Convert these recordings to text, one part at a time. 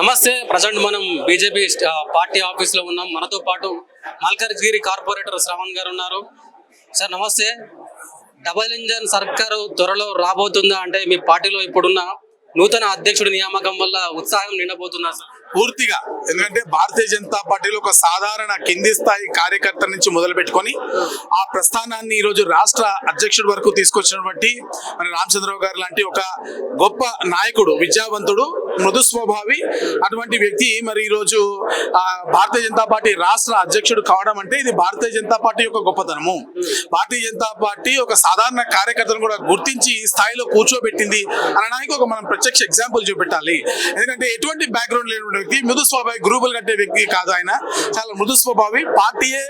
నమస్తే. ప్రజెంట్ మనం BJP party ఆఫీస్లో ఉన్నాం. మనతో పాటు మల్కజ్గిరి కార్పొరేటర్ శ్రవణ్ గారు ఉన్నారు. సార్ నమస్తే. డబల్ ఇంజన్ సర్కారు త్వరలో రాబోతుందా? అంటే మీ పార్టీలో ఇప్పుడున్న నూతన అధ్యక్షుడి నియామకం వల్ల ఉత్సాహం నిండబోతున్నా సార్? పూర్తిగా. ఎందుకంటే భారతీయ జనతా పార్టీలో ఒక సాధారణ కింది స్థాయి కార్యకర్త నుంచి మొదలు పెట్టుకొని ఆ ప్రస్థానాన్ని ఈ రోజు రాష్ట్ర అధ్యక్షుడి వరకు తీసుకొచ్చినటువంటి మన రామచంద్రరావు గారు లాంటి ఒక గొప్ప నాయకుడు విద్యావంతుడు మృదు స్వభావి అటువంటి వ్యక్తి. మరి ఈ రోజు ఆ, భారతీయ జనతా పార్టీ రాష్ట్ర అధ్యక్షుడు కావడం అంటే ఇది భారతీయ జనతా పార్టీ యొక్క గొప్పతనము. భారతీయ జనతా పార్టీ ఒక సాధారణ కార్యకర్తను కూడా గుర్తించి ఈ స్థాయిలో కూర్చోబెట్టింది అనడానికి ఒక మనం ప్రత్యక్ష ఎగ్జాంపుల్ చూపెట్టాలి. ఎందుకంటే ఎటువంటి బ్యాక్గ్రౌండ్ లేని వ్యక్తి మృదు స్వభావి గ్రూపులు కట్టే వ్యక్తి కాదు ఆయన. చాలా మృదు స్వభావి పార్టీయే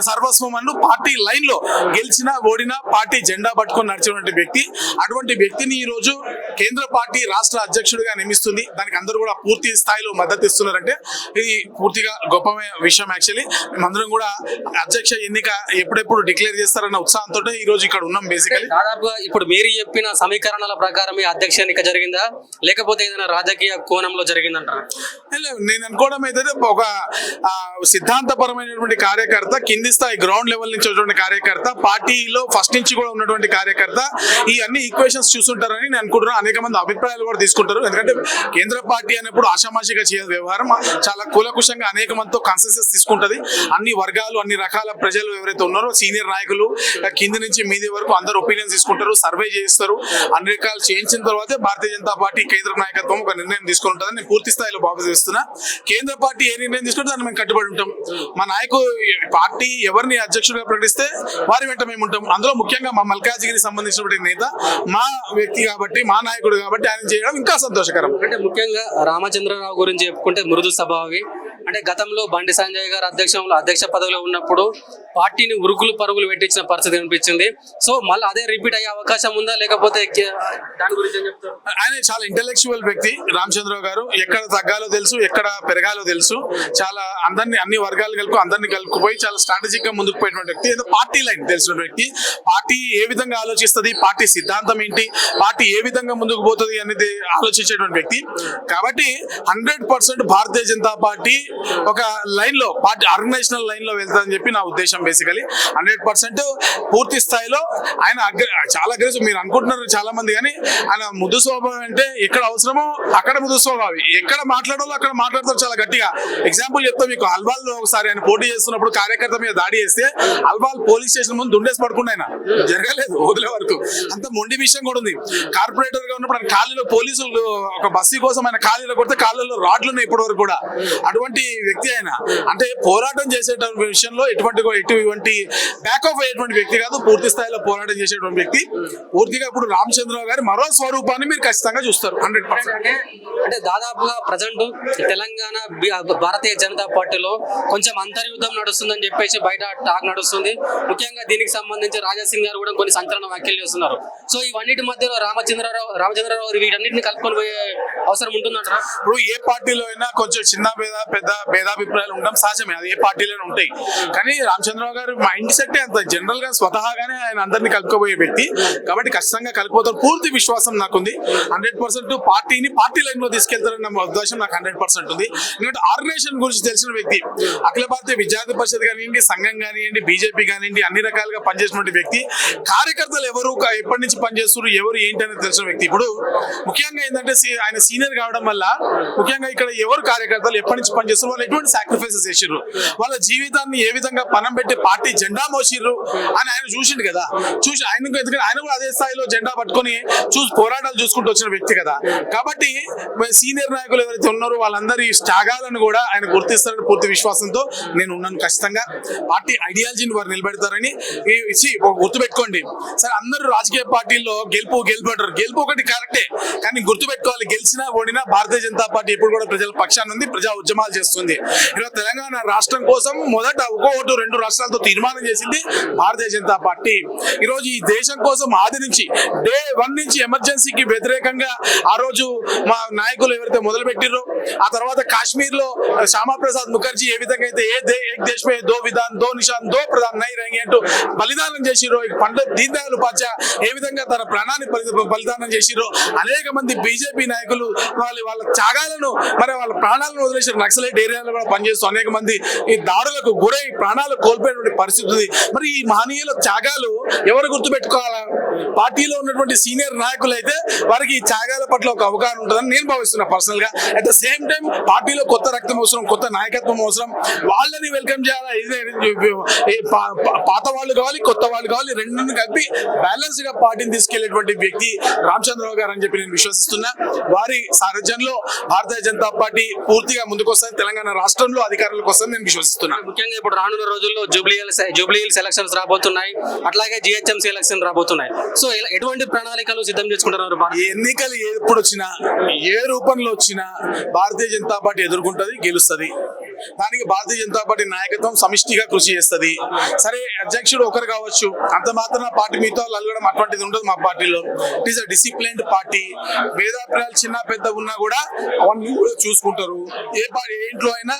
సర్వస్వం అన్ను పార్టీ లైన్లో గెలిచినా ఓడినా పార్టీ జెండా పట్టుకొని నడిచినటువంటి వ్యక్తి. అటువంటి వ్యక్తిని ఈ రోజు కేంద్ర పార్టీ రాష్ట్ర అధ్యక్షుడిగా నియమిస్తుంది. దానికి అందరూ కూడా పూర్తి స్థాయిలో మద్దతు ఇస్తున్నారంటే ఇది పూర్తిగా గొప్ప విషయం యాక్చువల్లీ మేమందరం కూడా అధ్యక్ష ఎన్నిక ఎప్పుడెప్పుడు డిక్లేర్ చేస్తారన్న ఉత్సాహంతో ఈ రోజు ఇక్కడ ఉన్నాం బేసికలీ దాదాపుగా ఇప్పుడు మీరు చెప్పిన సమీకరణల ప్రకారం ఈ అధ్యక్ష ఎన్నిక జరిగిందా? లేకపోతే ఏదైనా రాజకీయ కోణంలో జరిగిందంటారా? నేను అనుకోవడం అయితే ఒక సిద్ధాంతపరమైనటువంటి కార్యకర్త కింది స్థాయి గ్రౌండ్ లెవెల్ నుంచి ఉన్నటువంటి కార్యకర్త పార్టీలో ఫస్ట్ నుంచి కూడా ఉన్నటువంటి కార్యకర్త ఈ అన్ని ఈక్వేషన్స్ చూస్తుంటారని నేను అనుకుంటున్నాను అనేక మంది అభిప్రాయాలు కూడా తీసుకుంటారు. ఎందుకంటే కేంద్ర పార్టీ అన్నప్పుడు ఆషామాషిగా చేయ వ్యవహారం చాలా కూలకుషంగా అనేక మందితో కన్సెన్సెస్ తీసుకుంటది. అన్ని వర్గాలు అన్ని రకాల ప్రజలు ఎవరైతే ఉన్నారో సీనియర్ నాయకులు కింది నుంచి మీది వరకు అందరు ఒపీనియన్స్ తీసుకుంటారు సర్వే చేస్తారు అన్ని రకాలు చేయించిన తర్వాతే భారతీయ జనతా పార్టీ కేంద్ర నాయకత్వం ఒక నిర్ణయం తీసుకుంటుందని నేను పూర్తి స్థాయిలో భావిస్తున్నా కేంద్ర పార్టీ ఏ నిర్ణయం తీసుకుంటే దాన్ని మేము కట్టుబడి ఉంటాం. మా నాయకు పార్టీ ఎవరిని అధ్యక్షుడిగా ప్రకటిస్తే వారి వెంట మేము ఉంటాం. అందులో ముఖ్యంగా మా మల్కాజిగిరి సంబంధించినటువంటి నేత మా వ్యక్తి కాబట్టి మా నాయకుడు కాబట్టి ఆయన చేయడం ఇంకా సంతోషకరం. అంటే ముఖ్యంగా రామచంద్రరావు గురించి చెప్పుకుంటే మృదు స్వభావి అంటే గతంలో బండి సంజయ్ గారు అధ్యక్షంలో అధ్యక్ష పదవిలో ఉన్నప్పుడు పార్టీని ఉరుకులు పరుగులు పెట్టించిన పరిస్థితి అనిపించింది సో మళ్ళీ అదే రిపీట్ అయ్యే అవకాశం ఉందా? లేకపోతే దాని గురించి చెప్తారు? ఆయన చాలా ఇంటెలెక్చువల్ వ్యక్తి రామచంద్రరావు గారు. ఎక్కడ తగ్గాలో తెలుసు ఎక్కడ పెరగాలో తెలుసు. చాలా అందరినీ అన్ని వర్గాలు కలుపు అందరిని కలుపుకుపోయి చాలా స్ట్రాటజిక్గా ముందుకు పోయినటువంటి వ్యక్తి. ఏదో పార్టీ లైన్ తెలిసిన వ్యక్తి. పార్టీ ఏ విధంగా ఆలోచిస్తుంది? పార్టీ సిద్ధాంతం ఏంటి? పార్టీ ఏ విధంగా ముందుకు పోతుంది అనేది ఆలోచించేటువంటి వ్యక్తి. కాబట్టి hundred percent Bharatiya Janata party ఒక లైన్లో పార్టీ ఆర్గనైజేషనల్ లైన్లో వెళ్తాదని చెప్పి నా ఉద్దేశం బేసికలీ హండ్రెడ్ పర్సెంట్ పూర్తి స్థాయిలో ఆయన అగ్ర చాలా అగ్రెసివ్. మీరు అనుకుంటున్నారు చాలా మంది కానీ ఆయన ముద్దు స్వభావం అంటే ఎక్కడ అవసరమో అక్కడ ముద్దు స్వభావం. ఎక్కడ మాట్లాడాలో అక్కడ మాట్లాడతారు చాలా గట్టిగా. ఎగ్జాంపుల్ చెప్తా మీకు. అల్వాల్లో ఒకసారి ఆయన పోటీ చేస్తున్నప్పుడు కార్యకర్త మీద దాడి చేస్తే అల్వాల్ పోలీస్ స్టేషన్ ముందు దుండేసి పడుకుండా ఆయన. జరగలేదు వదిలే వరకు. అంత మొండి విషయం కూడా ఉంది. కార్పొరేటర్గా ఉన్నప్పుడు ఆయన ఖాళీలో పోలీసులు ఒక బస్సు కోసం ఆయన ఖాళీలో కొడితే ఖాళీలో రాడ్లు ఉన్నాయి ఇప్పటి వరకు కూడా. అటువంటి వ్యక్తి ఆయన. అంటే పోరాటం చేసేటువంటి విషయంలో ఎటువంటి ఎటువంటి బ్యాక్ ఆఫ్ అయ్యేటువంటి వ్యక్తి కాదు పూర్తి స్థాయిలో పోరాటం చేసేటువంటి వ్యక్తి. పూర్తిగా ఇప్పుడు రామచంద్రరావు గారి మరో స్వరూపాన్ని మీరు ఖచ్చితంగా చూస్తారు హండ్రెడ్ అంటే దాదాపుగా ప్రజెంట్ తెలంగాణ భారతీయ జనతా పార్టీలో కొంచెం అంతర్యుద్ధం నడుస్తుందని చెప్పేసి బయట టాక్ నడుస్తుంది. ముఖ్యంగా దీనికి సంబంధించి రాజాసింగ్ గారు కూడా కొన్ని సంచలన వ్యాఖ్యలు చేస్తున్నారు. సో ఇవన్నిటి మధ్యలో రామచంద్రరావు రామచంద్రరావు వీటన్నిటిని కలుపుకొని పోయే అవసరం ఉంటుందంటారా? ఇప్పుడు ఏ పార్టీలో అయినా కొంచెం చిన్న భేద పెద్ద భేదాభిప్రాయాలు ఉండడం సహజమే. అది ఏ పార్టీలోనే ఉంటాయి. కానీ రామచంద్రరావు గారు మైండ్ సెట్ అంత. జనరల్గా స్వతహాగానే ఆయన అందరినీ కలుపుకోబోయే వ్యక్తి. కాబట్టి ఖచ్చితంగా కలిపిపోతారు పూర్తి విశ్వాసం నాకుంది. హండ్రెడ్ పర్సెంట్ పార్టీని పార్టీ లైన్లో తీసుకెళ్తారన్న ఉద్దేశం నాకు హండ్రెడ్ పర్సెంట్ ఉంది. ఎందుకంటే ఆర్గనైజేషన్ గురించి తెలిసిన వ్యక్తి అఖిల భారతీయ విద్యార్థి పరిషత్ కానివ్వండి సంఘం కానివ్వండి బీజేపీ కానివ్వండి అన్ని రకాలుగా పనిచేసినటువంటి వ్యక్తి కార్యకర్తలు ఎవరు ఎప్పటి నుంచి పనిచేస్తున్నారు ఎవరు ఏంటి అనేది తెలిసిన వ్యక్తి. ఇప్పుడు ముఖ్యంగా ఏంటంటే ఆయన సీనియర్ కావడం వల్ల ముఖ్యంగా ఇక్కడ ఎవరు కార్యకర్తలు ఎప్పటి నుంచి పనిచేస్తారు వాళ్ళు ఎటువంటి సాక్రిఫైసెస్ చేసిర్రు వాళ్ళ జీవితాన్ని ఏ విధంగా పనం పెట్టి పార్టీ జెండా మోసిర్రు అని ఆయన చూసిండు కదా. చూసి ఆయన ఎందుకంటే ఆయన కూడా అదే స్థాయిలో జెండా పట్టుకొని చూసి పోరాటాలు చూసుకుంటూ వచ్చిన వ్యక్తి కదా. కాబట్టి సీనియర్ నాయకులు ఎవరైతే ఉన్నారో వాళ్ళందరి త్యాగాలను కూడా ఆయన గుర్తిస్తారని పూర్తి విశ్వాసంతో నేను ఉన్నాను ఖచ్చితంగా. పార్టీ ఐడియాలజీని వారు నిలబెడతారని ఇచ్చి గుర్తుపెట్టుకోండి. సరే అందరూ రాజకీయ పార్టీ పార్టీల్లో గెలుపు గెలుపు అంటారు. గెలుపు ఒకటి కరెక్టే కానీ గుర్తుపెట్టుకోవాలి గెలిచినా ఓడినా భారతీయ జనతా పార్టీ ఎప్పుడు కూడా ప్రజల పక్షాన్ని ఉంది ప్రజా ఉద్యమాలు చేస్తుంది. ఇలా తెలంగాణ రాష్ట్రం కోసం మొదట ఒక ఓటు రెండు రాష్ట్రాలతో తీర్మానం చేసింది భారతీయ జనతా పార్టీ. ఈ రోజు ఈ దేశం కోసం ఆది నుంచి డే వన్ నుంచి ఎమర్జెన్సీకి వ్యతిరేకంగా ఆ రోజు మా నాయకులు ఎవరైతే మొదలుపెట్టిర్రు ఆ తర్వాత కాశ్మీర్లో శ్యామాప్రసాద్ ముఖర్జీ ఏ విధంగా అయితే ఏ దే ఏక్ దేశ్ మే దో విధాన్ దో నిషాన్ దో ప్రధాన్ నై రంగి అంటూ బలిదానం చేసిరో పండిత్ దీన్ దయాళ్ ఉపాధ్యాయ ఏ విధంగా తన ప్రాణాన్ని బలిదానం చేసిరో అనేక మంది బీజేపీ నాయకులు వాళ్ళ వాళ్ళ త్యాగాలను మరి వాళ్ళ ప్రాణాలను వదిలేసారు నక్సలైట్ ఏరియాలో కూడా పనిచేస్తూ అనేక మంది ఈ దాడులకు గురై ప్రాణాలు కోల్పోయినటువంటి పరిస్థితి ఉంది. మరి ఈ మహనీయుల త్యాగాలు ఎవరు గుర్తుపెట్టుకోవాలా? పార్టీలో ఉన్నటువంటి సీనియర్ నాయకులు అయితే వారికి ఈ త్యాగాల పట్ల ఒక అవగాహన ఉంటుందని నేను భావిస్తున్నా పర్సనల్గా అట్ ద సేమ్ టైం పార్టీలో కొత్త రక్తం అవసరం కొత్త నాయకత్వం అవసరం. వాళ్ళని వెల్కమ్ చేయాలా? పాత వాళ్ళు కావాలి కొత్త వాళ్ళు కావాలి. రెండు కలిపి బ్యాలెన్స్గా పార్టీని తీసుకెళ్ళేటువంటి వ్యక్తి రామచంద్రరావు గారు అని చెప్పి నేను విశ్వసిస్తున్నా. వారి సారథ్యంలో భారతీయ జనతా పార్టీ పూర్తిగా ముందుకు వస్తుంది తెలంగాణ రాష్ట్రంలో అధికారులకు వస్తుంది నేను విశ్వసిస్తున్నా. ముఖ్యంగా ఇప్పుడు రానున్న రోజుల్లో జూబ్లీ జూబ్లీ ఎలక్షన్స్ రాబోతున్నాయి. అట్లాగే జిహెచ్ఎంసీ ఎలక్షన్ రాబోతున్నాయి. సో ఎటువంటి ప్రణాళికలు సిద్ధం చేసుకుంటున్నారు ఈ ఎన్నికలు ఎప్పుడు వచ్చినా ఏ రూపంలో వచ్చినా భారతీయ జనతా పార్టీ ఎదుర్కొంటది గెలుస్తది. దానికి భారతీయ జనతా పార్టీ నాయకత్వం సమిష్టిగా కృషి చేస్తుంది. సరే అధ్యక్షుడు ఒకరు కావచ్చు అంత మాత్రం పార్టీ మీతో అలగడం అటువంటిది ఉండదు మా పార్టీలో. It is a disciplined party భేదాభిప్రాయాలు చిన్న పెద్ద ఉన్నా కూడా అవన్నీ కూడా చూసుకుంటారు. ఏ పార్టీ ఏంట్లో ఇంట్లో అయినా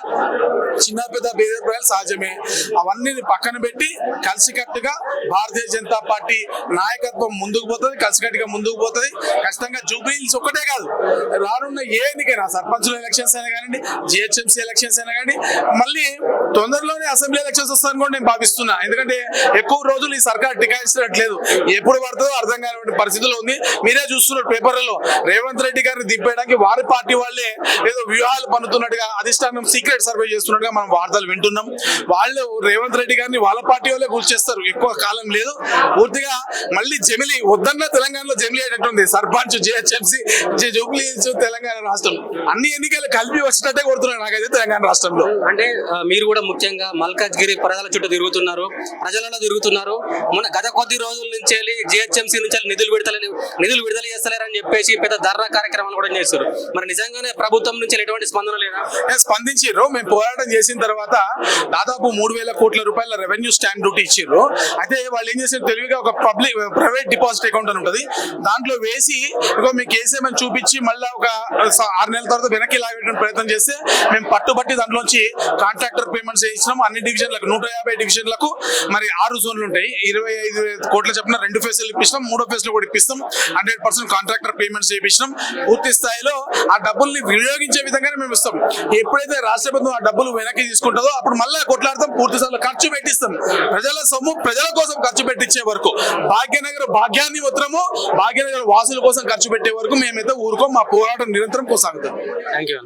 చిన్న పెద్ద భేదాభిప్రాయాలు సహజమే. అవన్నీ పక్కన పెట్టి కలిసికట్టుగా భారతీయ జనతా పార్టీ నాయకత్వం ముందుకు పోతుంది కలిసికట్టుగా ముందుకు పోతుంది. ఖచ్చితంగా జూబ్లీహిల్స్ ఒక్కటే కాదు రానున్న ఏ ఎన్నికైనా సర్పంచుల ఎలక్షన్స్ అయినా కానివ్వండి జిహెచ్ఎంసీ ఎలక్షన్స్ అయినా కానీ మళ్ళీ తొందరలోనే అసెంబ్లీ ఎలక్షన్స్ వస్తాయని కూడా నేను భావిస్తున్నా. ఎందుకంటే ఎక్కువ రోజులు ఈ సర్కార్ టికాయించినట్లేదు ఎప్పుడు పడుతుందో అర్థం కానిటువంటి పరిస్థితుల్లో ఉంది. మీరే చూస్తున్నారు పేపర్లలో. రేవంత్ రెడ్డి గారిని దింపేయడానికి వారి పార్టీ వాళ్ళే ఏదో వ్యూహాలు పన్నుతున్నట్టుగా అధిష్టానం సీక్రెట్ సర్వే చేస్తున్నట్టుగా మనం వార్తలు వింటున్నాం. వాళ్ళు రేవంత్ రెడ్డి గారిని వాళ్ళ పార్టీ వాళ్ళే కూర్చేస్తారు ఎక్కువ కాలం లేదు. పూర్తిగా మళ్ళీ జమిలి వద్దన్న తెలంగాణలో జమిలి అయ్యేటట్టుంది సర్పంచ్ జిహెచ్ఎంసీ జూబ్లీ తెలంగాణ రాష్ట్రం. అన్ని ఎన్నికలు కలిపి వచ్చినట్టే కొడుతున్నారు నాకైతే తెలంగాణ రాష్ట్రం లో. అంటే మీరు కూడా ముఖ్యంగా మల్కాజ్గిరి ప్రజల చుట్టూ తిరుగుతున్నారు ప్రజలలో తిరుగుతున్నారు. మన గత కొద్ది రోజుల నుంచి జిహెచ్ఎంసీ నుంచి నిధులు విడుదల నిధులు విడుదల చేస్తలేరని చెప్పేసి పెద్ద ధర్నా కార్యక్రమాలు కూడా చేస్తారు మరి నిజంగానే ప్రభుత్వం నుంచి ఎటువంటి స్పందన లేదా? స్పందించారు మేము పోరాటం చేసిన తర్వాత దాదాపు మూడు వేల కోట్ల రూపాయల రెవెన్యూ స్టాంప్ డ్యూటీ ఇచ్చారు అయితే వాళ్ళు ఏం చేశారు తెలివిగా ఒక పబ్లిక్ ప్రైవేట్ డిపాజిట్ అకౌంట్ అని ఉంటుంది. దాంట్లో వేసి ఇగో మీకు వేసేమని చూపించి మళ్ళీ ఒక ఆరు నెలల తర్వాత వెనక్కి లాగేటువంటి ప్రయత్నం చేస్తే మేము పట్టుబట్టి దాంట్లో నుంచి కాంట్రాక్టర్ పేమెంట్స్ చేయించినాం అన్ని డివిజన్లకు నూట యాభై డివిజన్లకు మరి ఆరు జోన్లు ఉంటాయి. ఇరవై ఐదు కోట్ల చెప్పిన రెండు ఫేజ్లు ఇప్పిస్తాం మూడో ఫేజ్లో కూడా ఇప్పిస్తాం. హండ్రెడ్ పర్సెంట్ కాంట్రాక్టర్ పేమెంట్స్ చేయించినాం. పూర్తి స్థాయిలో ఆ డబ్బుల్ని వినియోగించే విధంగానే మేము ఇస్తాం. ఎప్పుడైతే రాష్ట్ర ప్రభుత్వం ఆ డబ్బులు వెనక్కి తీసుకుంటుందో అప్పుడు మళ్ళీ కొట్లాడతాం. పూర్తి స్థాయిలో ఖర్చు పెట్టిస్తాం. ప్రజల సొమ్ము ప్రజల కోసం ఖర్చు పెట్టించే వరకు భాగ్యనగర్ భాగ్యాన్ని మాత్రము భాగ్యనగర్ వాసుల కోసం ఖర్చు పెట్టే వరకు మేమైతే ఊరుకో. మా పోరాటం నిరంతరం కొనసాగుతాం. Thank you